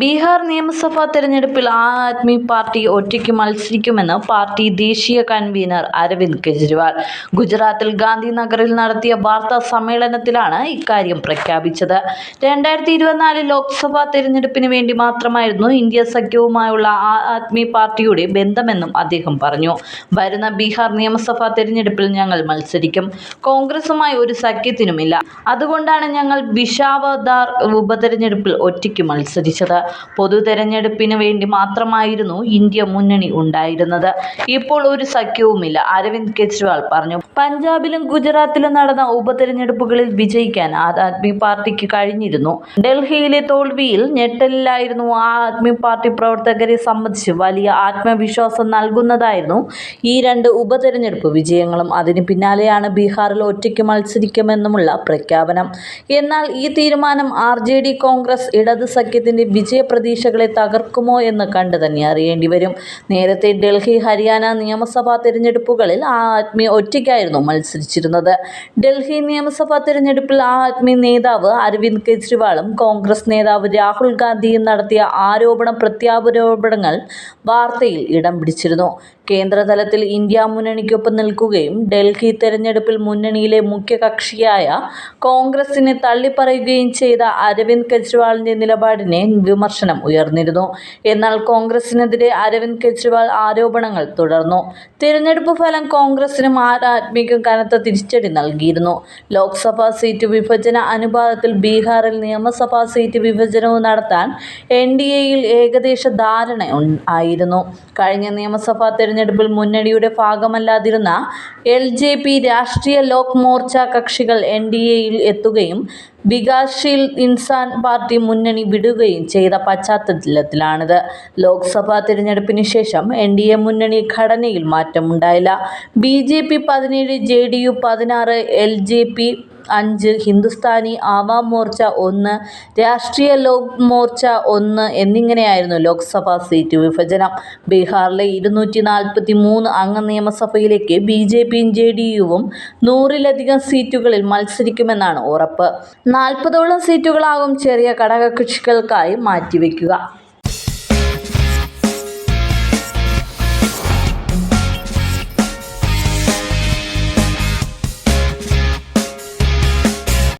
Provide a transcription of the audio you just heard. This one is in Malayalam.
ബീഹാർ നിയമസഭാ തെരഞ്ഞെടുപ്പിൽ ആം ആദ്മി പാർട്ടി ഒറ്റയ്ക്ക് മത്സരിക്കുമെന്ന് പാർട്ടി ദേശീയ കൺവീനർ അരവിന്ദ് കെജ്രിവാൾ. ഗുജറാത്തിൽ ഗാന്ധിനഗറിൽ നടത്തിയ വാർത്താ സമ്മേളനത്തിലാണ് ഇക്കാര്യം പ്രഖ്യാപിച്ചത്. രണ്ടായിരത്തി ഇരുപത്തിനാല് ലോക്സഭാ തെരഞ്ഞെടുപ്പിന് വേണ്ടി മാത്രമായിരുന്നു ഇന്ത്യ സഖ്യവുമായുള്ള ആം ആദ്മി പാർട്ടിയുടെ ബന്ധമെന്നും അദ്ദേഹം പറഞ്ഞു. വരുന്ന ബീഹാർ നിയമസഭാ തെരഞ്ഞെടുപ്പിൽ ഞങ്ങൾ മത്സരിക്കും. കോൺഗ്രസുമായി ഒരു സഖ്യത്തിനുമില്ല. അതുകൊണ്ടാണ് ഞങ്ങൾ വിഷാവദാർ ഉപതെരഞ്ഞെടുപ്പിൽ ഒറ്റയ്ക്ക് മത്സരിച്ചത്. പൊതു തെരഞ്ഞെടുപ്പിന് വേണ്ടി മാത്രമായിരുന്നു ഇന്ത്യ മുന്നണി ഉണ്ടായിരുന്നത്. ഇപ്പോൾ ഒരു സഖ്യവുമില്ല. അരവിന്ദ് കെജ്രിവാൾ പറഞ്ഞു. പഞ്ചാബിലും ഗുജറാത്തിലും നടന്ന ഉപതെരഞ്ഞെടുപ്പുകളിൽ വിജയിക്കാൻ ആം ആദ്മി പാർട്ടിക്ക് കഴിഞ്ഞിരുന്നു. ഡൽഹിയിലെ തോൽവിയിൽ ഞെട്ടലിലായിരുന്നു ആം ആദ്മി പാർട്ടി പ്രവർത്തകരെ സംബന്ധിച്ച് വലിയ ആത്മവിശ്വാസം നൽകുന്നതായിരുന്നു ഈ രണ്ട് ഉപതെരഞ്ഞെടുപ്പ് വിജയങ്ങളും. അതിന് പിന്നാലെയാണ് ബീഹാറിൽ ഒറ്റയ്ക്ക് മത്സരിക്കുമെന്നുമുള്ള പ്രഖ്യാപനം. എന്നാൽ ഈ തീരുമാനം ആർ കോൺഗ്രസ് ഇടത് സഖ്യത്തിന്റെ വിജയപ്രതീക്ഷകളെ തകർക്കുമോ എന്ന് കണ്ടു തന്നെ അറിയേണ്ടി വരും. നേരത്തെ ഡൽഹി ഹരിയാന നിയമസഭാ തിരഞ്ഞെടുപ്പുകളിൽ ആ ആദ്മി ഒറ്റയ്ക്കായിരുന്നു മത്സരിച്ചിരുന്നത്. ഡൽഹി നിയമസഭാ തിരഞ്ഞെടുപ്പിൽ ആ ആദ്മി നേതാവ് അരവിന്ദ് കെജ്രിവാളും കോൺഗ്രസ് നേതാവ് രാഹുൽ ഗാന്ധിയും നടത്തിയ ആരോപണ പ്രത്യാരോപണങ്ങൾ വാർത്തയിൽ ഇടം പിടിച്ചിരുന്നു. കേന്ദ്രതലത്തിൽ ഇന്ത്യ മുന്നണിക്കൊപ്പം നിൽക്കുകയും ഡൽഹി തെരഞ്ഞെടുപ്പിൽ മുന്നണിയിലെ മുഖ്യകക്ഷിയായ കോൺഗ്രസിനെ തള്ളിപ്പറയുകയും ചെയ്ത അരവിന്ദ് കെജ്രിവാളിന്റെ നിലപാടിനെ വിമർശനം ഉയർന്നിരുന്നു. എന്നാൽ കോൺഗ്രസിനെതിരെ അരവിന്ദ് കെജ്രിവാൾ ആരോപണങ്ങൾ തുടർന്നു. തിരഞ്ഞെടുപ്പ് ഫലം കോൺഗ്രസിനും ആം ആദ്മിക്കും കനത്ത തിരിച്ചടി നൽകിയിരുന്നു. ലോക്സഭാ സീറ്റ് വിഭജന അനുപാതത്തിൽ ബീഹാറിൽ നിയമസഭാ സീറ്റ് വിഭജനവും നടത്താൻ എൻ ഡി എയിൽ ഏകദേശ ധാരണ ആയിരുന്നു. കഴിഞ്ഞ നിയമസഭാ തെരഞ്ഞെടുപ്പിൽ മുന്നണിയുടെ ഭാഗമല്ലാതിരുന്ന എൽ ജെ പി രാഷ്ട്രീയ ലോക് മോർച്ച കക്ഷികൾ എൻ ഡി എയിൽ എത്തുകയും വികാസ്ശീൽ ഇൻസാൻ പാർട്ടി മുന്നണി വിടുകയും ചെയ്ത പശ്ചാത്തലത്തിലാണിത്. ലോക്സഭാ തിരഞ്ഞെടുപ്പിന് ശേഷം എൻ ഡി എ മുന്നണി ഘടനയിൽ മാറ്റമുണ്ടായില്ല. ബി ജെ പി പതിനേഴ് ജെ ഡി യു പതിനാറ് എൽ ജെ പി അഞ്ച് ഹിന്ദുസ്ഥാനി ആവാം മോർച്ച ഒന്ന് രാഷ്ട്രീയ ലോക് മോർച്ച ഒന്ന് എന്നിങ്ങനെയായിരുന്നു ലോക്സഭാ സീറ്റ് വിഭജനം. ബീഹാറിലെ ഇരുന്നൂറ്റി നാൽപ്പത്തി മൂന്ന് അംഗ നിയമസഭയിലേക്ക് ബി ജെ പിയും ജെ ഡി യുവും നൂറിലധികം സീറ്റുകളിൽ മത്സരിക്കുമെന്നാണ് ഉറപ്പ്. നാൽപ്പതോളം സീറ്റുകളാകും ചെറിയ ഘടകകക്ഷികൾക്കായി മാറ്റിവെക്കുക.